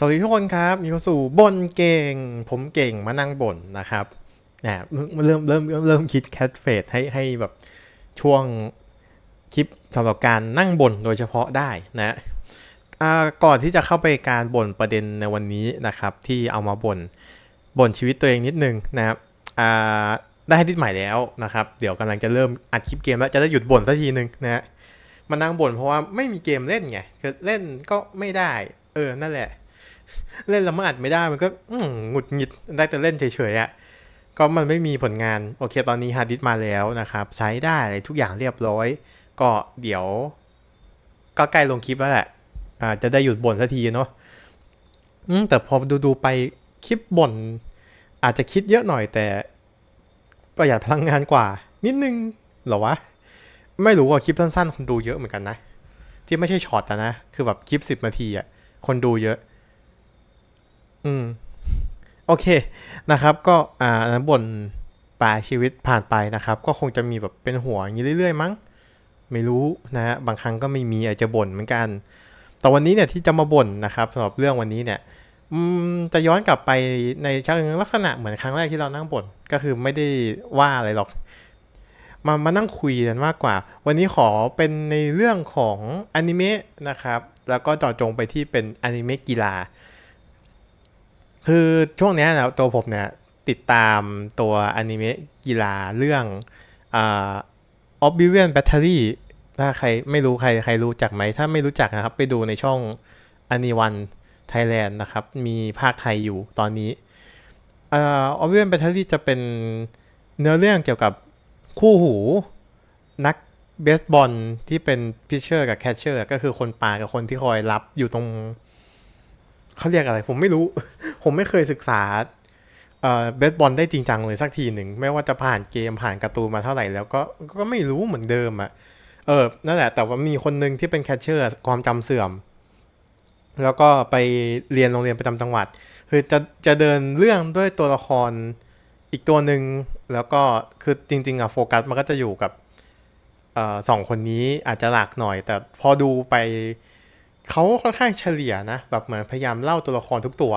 สวัสดีทุกคนครับมีเข้าสู่บนเก่ง ผมเก่งมานั่งบ่นนะครับนะเริ่มเริ่มเริ่มเริ่มคิดแคทเฟสให้ให้แบบช่วงคลิปสำหรับการนั่งบ่นโดยเฉพาะได้นะก่อนที่จะเข้าไปการบ่นประเด็นในวันนี้นะครับ ที่เอามาบ่นบ่นชีวิตตัวเองนิดนึงนะครับได้ดิสใหม่แล้วนะครับ เดี๋ยวกำลังจะเริ่มอัดคลิปเกมแล้วจะได้หยุดบ่นสักทีนึงนะฮะมานั่งบ่นเพราะว่าไม่มีเกมเล่นไงคือเล่นก็ไม่ได้ เออนั่นแหละ เล่นแล้วมันอัดไม่ได้มันก็หงุดหงิดได้แต่เล่นเฉยๆอะ่ะก็มันไม่มีผลงาน โอเคตอนนี้ฮาร์ดดิสก์มาแล้วนะครับ ใช้ได้ทุกอย่างเรียบร้อย ก็เดี๋ยว ก็ใกล้ลงคลิปแล้วแหละอาจะได้หยุดบ่นสักทีเนาะแต่พอดูๆไปคลิปบ่นอาจจะคิดเยอะหน่อยแต่ประหยัดพลังงานกว่า นิดนึงหรอวะ ไม่รู้ว่าคลิปสั้นๆ คนดูเยอะเหมือนกันนะ ที่ไม่ใช่ช็อตอะนะ คือแบบคลิปสิบนาทีอะคนดูเยอะ อืม โอเคนะครับ ก็อ่านั้นบนปลายชีวิตผ่านไปนะครับ ก็คงจะมีแบบเป็นหัวอย่างนี้เรื่อยๆมั้ง ไม่รู้นะฮะบางครั้งก็ไม่มีอาจจะบ่นเหมือนกัน แต่วันนี้เนี่ยที่จะมาบ่นนะครับสำหรับเรื่องวันนี้เนี่ยจะย้อนกลับไปในเชิงลักษณะเหมือนครั้งแรกที่เรานั่งบ่นก็คือไม่ได้ว่าอะไรหรอก มามานั่งคุยกันมากกว่า วันนี้ขอเป็นในเรื่องของอนิเมะนะครับ แล้วก็เจาะจงไปที่เป็นอนิเมะกีฬา คือช่วงนี้นะตัวผมเนี่ยติดตามตัวอนิเมะกีฬาเรื่องอ่า Oblivion Battery ถ้าใครไม่รู้ใครใครรู้จักไหม ถ้าไม่รู้จักนะครับ ไปดูในช่อง a n i o n Thailand นะครับ มีภาคไทยอยู่ตอนนี้อ่า Oblivion Battery จะเป็นเนื้อเรื่องเกี่ยวกับคู่หู นักเบสบอลที่เป็นพิชเชอร์กับแคชเชอร์ก็คือคนป่ากับคนที่คอยรับอยู่ตรง เขาเรียกอะไรผมไม่รู้ ผมไม่เคยศึกษาเบสบอลได้จริงจังเลยสักทีหนึ่ง ไม่ว่าจะผ่านเกมผ่านการ์ตูนมาเท่าไหร่แล้วก็ก็ไม่รู้เหมือนเดิมอะ่ะเออนั่นแหละ แต่ว่ามีคนหนึ่งที่เป็นแคชเชอร์ความจำเสื่อม แล้วก็ไปเรียนโรงเรียนประจำจังหวัด คือจะจะเดินเรื่องด้วยตัวละครอีกตัวหนึ่งแล้วก็คือจริง ๆอะโฟกัสมันก็จะอยู่กับออสองคนนี้อาจจะหลักหน่อย แต่พอดูไปเขาค่อนข้างเฉลี่ยนะ แบบเหมือนพยายามเล่าตัวละครทุกตัว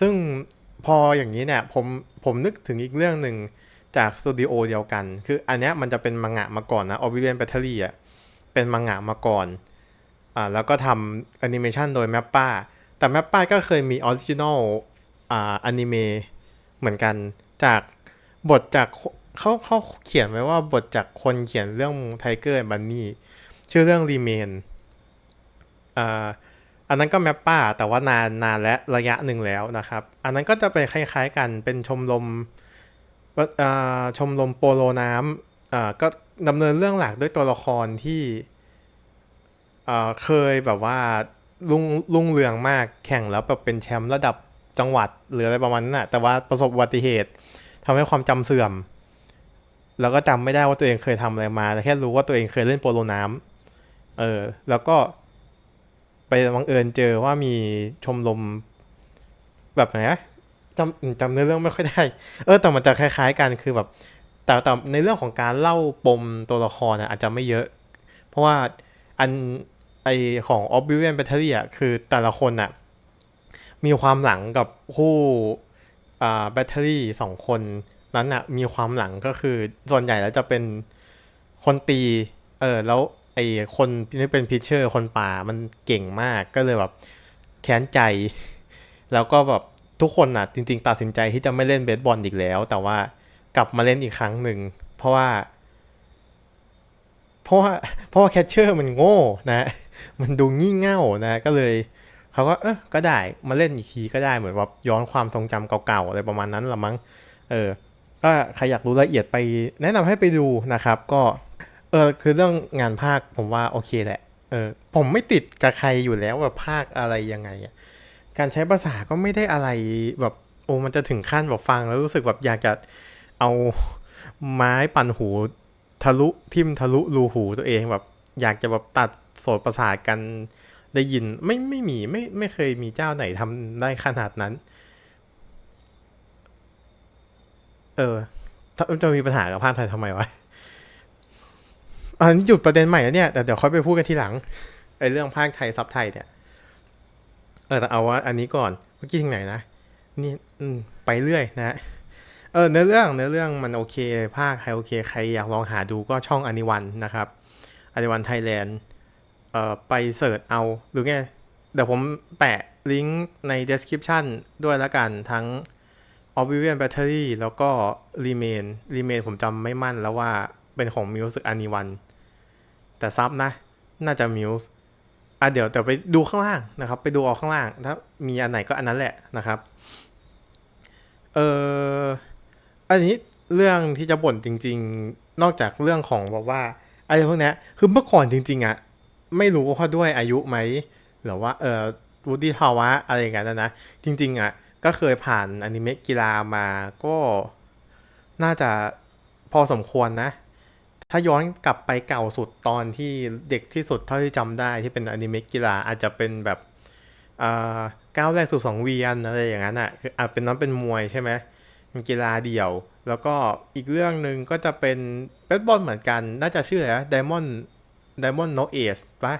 ซึ่งพออย่างนี้เนี่ยผมผมนึกถึงอีกเรื่องหนึ่งจากสตูดิโอเดียวกัน คืออันเนี้ยมันจะเป็นมังงะมาก่อนนะ Oblivion Battery อะ เป็นมังงะมาก่อน อ่า แล้วก็ทำแอนิเมชันโดยแมปป้า แต่แมปป้าก็เคยมีออริจินอล อ่า อนิเมะเหมือนกัน จากบทจากเขาเขาเขียนไว้ว่าบทจากคนเขียนเรื่อง Tiger and Bunny ชื่อเรื่อง Remain อ่า อันนั้นก็แมปป้าแต่ว่านานนานและระยะหนึ่งแล้วนะครับ อันนั้นก็จะเป็นคล้ายๆกันเป็นชมรมชมรมโปโลน้ำก็ดำเนินเรื่องหลักด้วยตัวละครที่เคยแบบว่ารุ่งรุ่งเรืองมากแข่งแล้วแบบเป็นแชมป์ระดับจังหวัดหรืออะไรประมาณนั้นนะแต่ว่าประสบอุบัติเหตุทำให้ความจำเสื่อม แล้วก็จำไม่ได้ว่าตัวเองเคยทำอะไรมาแต่แค่รู้ว่าตัวเองเคยเล่นโปโลน้ำเออแล้วก็ บังเอิญเจอว่ามีชมรมแบบไหนจำจำเนื้อเรื่องไม่ค่อยได้ เออแต่มันจะคล้าย ๆ กันคือแบบ แต่แต่ในเรื่องของการเล่าปมตัวละครนะอาจจะไม่เยอะ เพราะว่าอันไอของ Oblivion Battery อะคือแต่ละคนอะ มีความหลังกับคู่อ่าแบตเตอรี่สองคนนั้นอะมีความหลังก็คือส่วนใหญ่แล้วจะเป็นคนตี เออแล้ว ไอคนที่เป็นพิชเชอร์คนป่ามันเก่งมากก็เลยแบบแค้นใจ แล้วก็แบบทุกคนน่ะ จริง ๆ ตัดสินใจที่จะไม่เล่นเบสบอลอีกแล้ว แต่ว่ากลับมาเล่นอีกครั้งหนึ่ง เพราะว่า เพราะว่าเพราะว่าแคชเชอร์มันโง่นะมันดูงี่เง่านะก็เลยเขาก็เออก็ได้มาเล่นอีกทีก็ได้เหมือนแบบย้อนความทรงจำเก่าๆอะไรประมาณนั้นละมั้งเออก็ใครอยากรู้รายละเอียดไปแนะนำให้ไปดูนะครับ ก็ เออคือเรื่องงานภาคผมว่าโอเคแหละ เออผมไม่ติดกับใครอยู่แล้วแบบภาคอะไรยังไงอะการใช้ภาษาก็ไม่ได้อะไรแบบโอ้มันจะถึงขั้นแบบฟังแล้วรู้สึกแบบอยากจะเอาไม้ปั่นหูทะลุทิ่มทะลุรูหูตัวเองแบบอยากจะแบบตัดโสดประสาทกันได้ยินไม่ไม่มีไม่ไม่เคยมีเจ้าไหนทำได้ขนาดนั้น เออจะมีปัญหากับภาคไทยทำไมวะ อันนี้จุดประเด็นใหม่แล้วเนี่ยแต่เดี๋ยวค่อยไปพูดกันทีหลังไอ้เรื่องภาคไทยซับไทยเนี่ยเออแต่เอาว่าอันนี้ก่อนเมื่อกี้ถึงไหนนะนี่อืมไปเรื่อยนะเออเนื้อเรื่องเนื้อเรื่องมันโอเค ภาคใครโอเค ใครอยากลองหาดูก็ช่องอนิวันนะครับอนิวันไทยแลนด์เอ่อไปเสิร์ชเอาหรือไงเดี๋ยวผมแปะลิงก์ใน description ด้วยล้วกันทั้ง Oblivion Battery แล้วก็ Remain Remain ผมจำไม่มั่นแล้วว่า เป็นของ Muse อนิวัน แต่ซับนะ น่าจะ Muse อะเดี๋ยวเดี๋ยวไปดูข้างล่างนะครับ ไปดูเอาข้างล่าง ถ้ามีอันไหนก็อันนั้นแหละนะครับ เอออันนี้เรื่องที่จะบ่นจริง ๆ นอกจากเรื่องของแบบว่าอะไรพวกนี้คือเมื่อก่อนจริง ๆอะ ไม่รู้ว่าด้วยอายุไหมหรือว่าเออวุฒิภาวะอะไรอย่างเงี้ยนะ จริง ๆอะ ก็เคยผ่านอนิเมะกีฬามาก็น่าจะพอสมควรนะ ถ้าย้อนกลับไปเก่าสุดตอนที่เด็กที่สุดเท่าที่จำได้ที่เป็นอนิเมะกีฬาอาจจะเป็นแบบอ่าก้าวแรกสู่สังเวียนอะไรอย่างนั้นอะคืออาจเป็นนั้นเป็นมวยใช่ไหมเป็นกีฬาเดี่ยว แล้วก็อีกเรื่องหนึ่งก็จะเป็นเบสบอลเหมือนกัน น่าจะชื่ออะไรนะไดมอนด์ไดมอนด์โนเอสปะ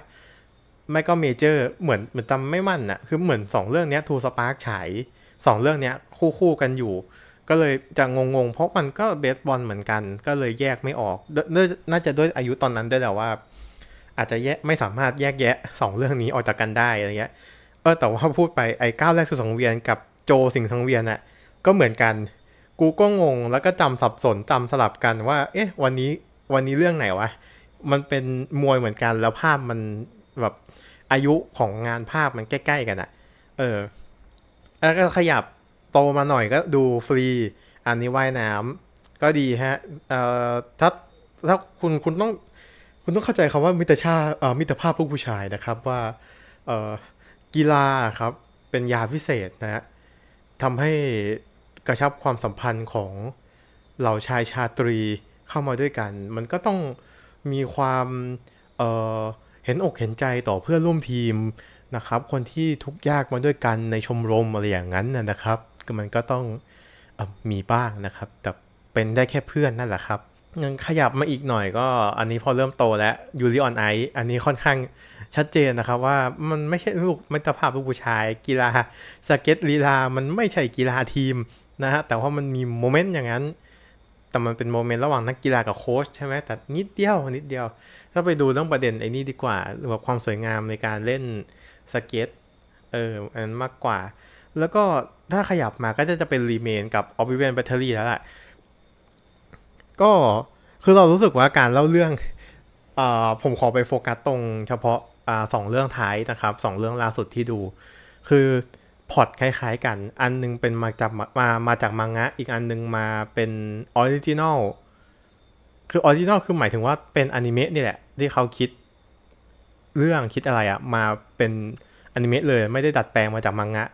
ไม่ก็เมเจอร์เหมือนเหมือนจำไม่มั่นอะคือเหมือนสองเรื่องเนี้ยทูสปาร์คฉายสองเรื่องเนี้ยคู่คู่กันอยู่ ก็เลยจะงงๆ เพราะมันก็เบสบอลเหมือนกัน ก็เลยแยกไม่ออกด้วยน่าจะด้วยอายุตอนนั้นด้วยแหละว่า อาจจะแยกไม่สามารถแยกแยะสองเรื่องนี้ออกจากกันได้อะไรเงี้ยเออแต่ว่าพูดไปไอ้ก้าวแรกสู่สังเวียนกับโจสิงห์สังเวียนน่ะก็เหมือนกัน กูก็งงแล้วก็จำสับสนจำสลับกันว่า เอ๊ะ วันนี้วันนี้เรื่องไหนวะมันเป็นมวยเหมือนกันแล้วภาพมันแบบอายุของงานภาพมันใกล้ ๆ กันอะเออแล้วก็ขยับ โตมาหน่อยก็ดูฟรี อันนี้ว่ายน้ำก็ดีฮะเอ่อถ้าถ้าคุณคุณต้องคุณต้องเข้าใจคำว่ามิตรชาเอ่อมิตรภาพพวกผู้ชายนะครับว่าเอ่อกีฬาครับเป็นยาพิเศษนะฮะทำให้กระชับความสัมพันธ์ของเหล่าชายชาตรีเข้ามาด้วยกัน มันก็ต้องมีความเอ่อเห็นอกเห็นใจต่อเพื่อนร่วมทีมนะครับ คนที่ทุกข์ยากมาด้วยกันในชมรมอะไรอย่างนั้นนะครับ มันก็ต้องอมีบ้างนะครับ แต่เป็นได้แค่เพื่อนนั่นแหละครับงั้นขยับมาอีกหน่อยก็อันนี้พอเริ่มโตแล้วยูริออนไออันนี้ค่อนข้างชัดเจนนะครับว่ามันไม่ใช่ลูกมิตรภาพลูกผู้ชาย กีฬาสเก็ตลีลา มันไม่ใช่กีฬาทีมนะฮะแต่ว่ามันมีโมเมนต์อย่างนั้น แต่มันเป็นโมเมนต์ระหว่างนักกีฬากับโค้ชใช่ไหมแต่นิดเดียวนิดเดียว ถ้าไปดูเรื่องประเด็นไอ้นี่ดีกว่าหรือว่าความสวยงามในการเล่นสเก็ตเอออันนั้นมากกว่า แล้วก็ถ้าขยับมาก็จะจะเป็นรีเมนกับ Oblivion Battery แล้วแหละ ก็คือเรารู้สึกว่าการเล่าเรื่องอผมขอไปโฟกัสตรงเฉพาะอาสองเรื่องท้ายนะครับสองเรื่องล่าสุดที่ดู คือพอตคล้ายๆกัน อันหนึงเป็นมาจากมามาจากมังงะ อีกอันหนึงมาเป็นออริจินอลคือออริจินอลคือหมายถึงว่าเป็นอนิเมะนี่แหละ ที่เขาคิดเรื่องคิดอะไรอะมาเป็นอนิเมะเลยไม่ได้ดัดแปลงมาจากมังงะ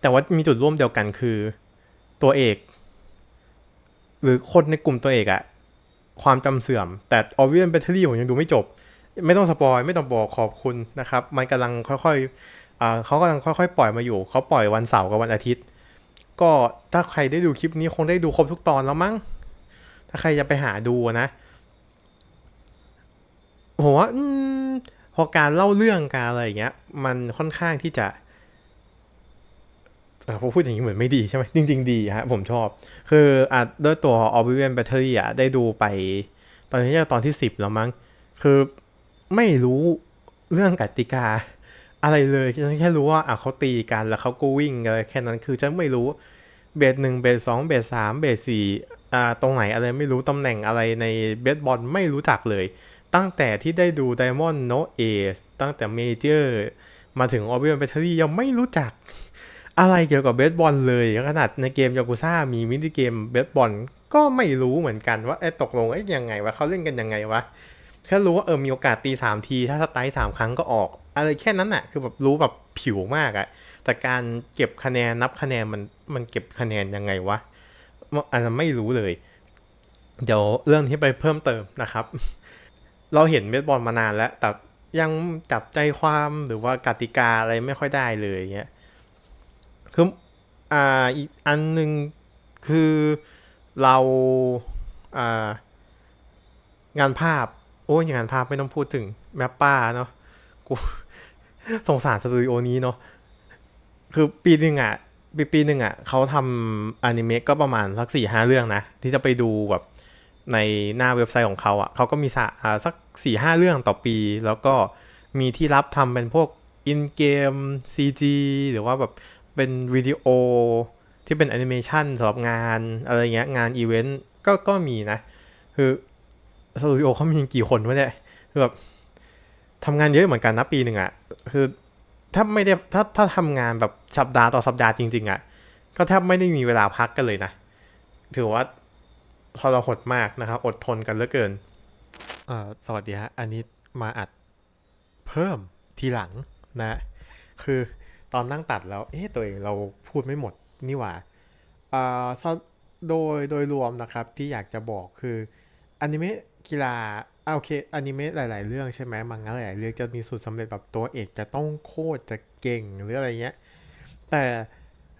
แต่ว่ามีจุดร่วมเดียวกันคือตัวเอก หรือคนในกลุ่มตัวเอกอะความจำเสื่อม แต่ o b v i o n Battery ผมยังดูไม่จบ ไม่ต้องสปอยไม่ต้องบอกขอบคุณนะครับ มันกำลังค่อยๆเขากำลังค่อยๆ ปล่อยมาอยู่ เขาปล่อยวันเสาร์กับวันอาทิตย์ ก็ถ้าใครได้ดูคลิปนี้คงได้ดูครบทุกตอนแล้วมั้ง ถ้าใครจะไปหาดูนะผมว่าอพอการเล่าเรื่องการอะไรอย่างเงี้ย มันค่อนข้างที่จะ เอพูดอย่างนี้เหมือนไม่ดีใช่ไหมจริง ๆ ดีฮะผมชอบ คืออะด้วยตัว Oblivion Battery อะได้ดูไป ตอนนี้จะตอนที่สิบแล้วมั้ง คือไม่รู้เรื่องกติกา อะไรเลยฉันแค่รู้ว่าอะเขาตีกันแล้วเขาก็วิ่งอะไรแค่นั้นคือฉันไม่รู้เบสหนึ่งเบสสองเบสสามเบสสี่อ่าตรงไหนอะไรไม่รู้ตำแหน่งอะไรในเบสบอลไม่รู้จักเลย ตั้งแต่ที่ได้ดู Diamond No Ace ตั้งแต่ Major มาถึง Oblivion Battery ยังไม่รู้จัก อะไรเกี่ยวกับเบสบอลเลยขนาดในเกมยากุซ่ามีมินิเกมเบสบอลก็ไม่รู้เหมือนกันว่าไอ้ตกลงไอ้ยังไงวะเขาเล่นกันยังไงวะแค่รู้ว่าเออมีโอกาสตีสามทีถ้าสไตล์สามครั้งก็ออก อะไรแค่นั้นน่ะคือแบบรู้แบบผิวมากอะแต่การเก็บคะแนนนับคะแนนมันมันเก็บคะแนนยังไงวะอันนั้นไม่รู้เลย เดี๋ยวเรื่องที่ไปเพิ่มเติมนะครับ เราเห็นเบสบอลมานานแล้ว แต่ยังจับใจความหรือว่ากติกาอะไรไม่ค่อยได้เลยเงี้ย คืออ่าอีกอันหนึ่งคือเราอ่างานภาพ โอ้ยงานภาพไม่ต้องพูดถึงแมปป้าเนาะกูสงสารสตูดิโอนี้เนาะคือปีหนึ่งอะปีปีหนึ่งอะเขาทำอนิเมะก็ประมาณสักสี่ห้าเรื่องนะ ที่จะไปดูแบบในหน้าเว็บไซต์ของเขาอะเขาก็มีสักสี่ห้าเรื่องต่อปี แล้วก็มีที่รับทำเป็นพวกอินเกม CG หรือว่าแบบ เป็นวิดีโอที่เป็นแอนิเมชันสำหรับงานอะไรเงี้ยงานอีเวนต์ก็ก็มีนะ คือสตูดิโอเขามีกี่คนวะเนี่ยคือแบบทำงานเยอะเหมือนกันนะปีหนึ่งอะคือถ้าไม่ได้ถ้าถ้าทำงานแบบสัปดาห์ต่อสัปดาห์จริง ๆอะ่ะก็แทบไม่ได้มีเวลาพักกันเลยนะ ถือว่าทรหดมากนะครับ อดทนกันเหลือเกินเอ่อสวัสดีฮะ อันนี้มาอัดเพิ่มทีหลังนะ คือ ตอนนั่งตัดแล้ว เอ๊ะตัวเองเราพูดไม่หมดนี่หว่าอ่าซะโดยโดยรวมนะครับที่อยากจะบอกคืออนิเมะกีฬาอ่าโอเคอนิเมะหลาย ๆ เรื่องใช่ไหมมังงะหลาย ๆ เรื่องจะมีสูตรสำเร็จแบบตัวเอกจะต้องโคตรจะเก่งหรืออะไรเงี้ย แต่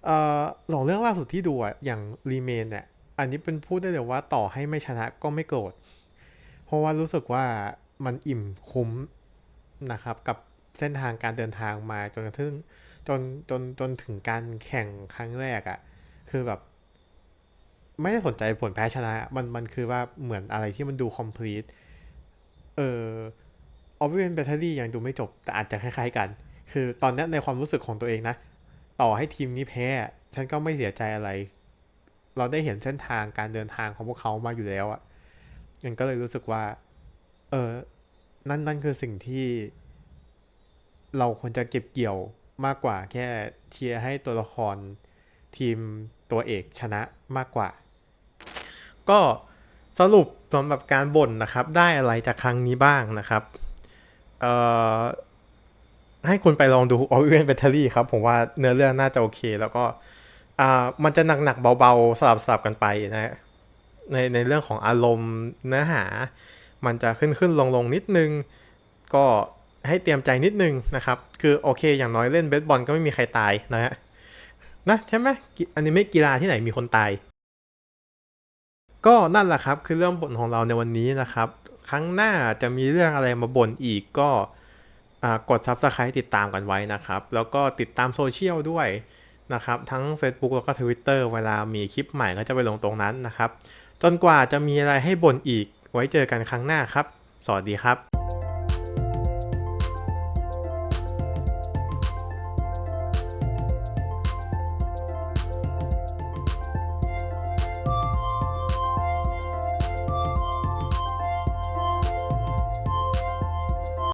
เอ่อหลองเรื่องล่าสุดที่ดูอะอย่างรีเมนเนี่ยอันนี้เป็นพูดได้เลยว่าต่อให้ไม่ชนะก็ไม่โกรธ เพราะว่ารู้สึกว่ามันอิ่มคุ้มนะครับ กับเส้นทางการเดินทางมาจนกระทั่ง จนจนจนถึงการแข่งครั้งแรกอะคือแบบ ไม่ได้สนใจผลแพ้ชนะ มันมันคือว่าเหมือนอะไรที่มันดู complete เออออฟเวนแบตเตอรี่ยังดูไม่จบ แต่อาจจะคล้ายๆกัน คือตอนนี้ในความรู้สึกของตัวเองนะ ต่อให้ทีมนี้แพ้ ฉันก็ไม่เสียใจอะไร เราได้เห็นเส้นทางการเดินทางของพวกเขามาอยู่แล้วอะ่ะมันก็เลยรู้สึกว่า เออนั่นนั่นคือสิ่งที่ เราควรจะเก็บเกี่ยว มากกว่าแค่เชียร์ให้ตัวละครทีมตัวเอกชนะมากกว่า ก็สรุปสำหรับการบ่นนะครับ ได้อะไรจากครั้งนี้บ้างนะครับเอ่อให้คุณไปลองดู o r i e n Battery ครับ ผมว่าเนื้อเรื่องน่าจะโอเค แล้วก็อ่ามันจะหนักๆเบาๆ สลับสลับกันไปนะฮะในในเรื่องของอารมณ์เนื้อหา มันจะขึ้นขึ้นลงลงนิดนึง ก็ ให้เตรียมใจนิดนึงนะครับ คือโอเค อย่างน้อยเล่นเบสบอลก็ไม่มีใครตายนะฮะนะใช่ไหมอันนี้ไม่กีฬาที่ไหนมีคนตาย ก็นั่นแหละครับ คือเรื่องบ่นของเราในวันนี้นะครับ ครั้งหน้าจะมีเรื่องอะไรมาบ่นอีกก็กด Subscribe ติดตามกันไว้นะครับ แล้วก็ติดตามโซเชียลด้วยนะครับ ทั้ง Facebook แล้วก็ Twitter เวลามีคลิปใหม่ก็จะไปลงตรงนั้นนะครับ จนกว่าจะมีอะไรให้บ่นอีกไว้เจอกันครั้งหน้าครับ สวัสดีครับ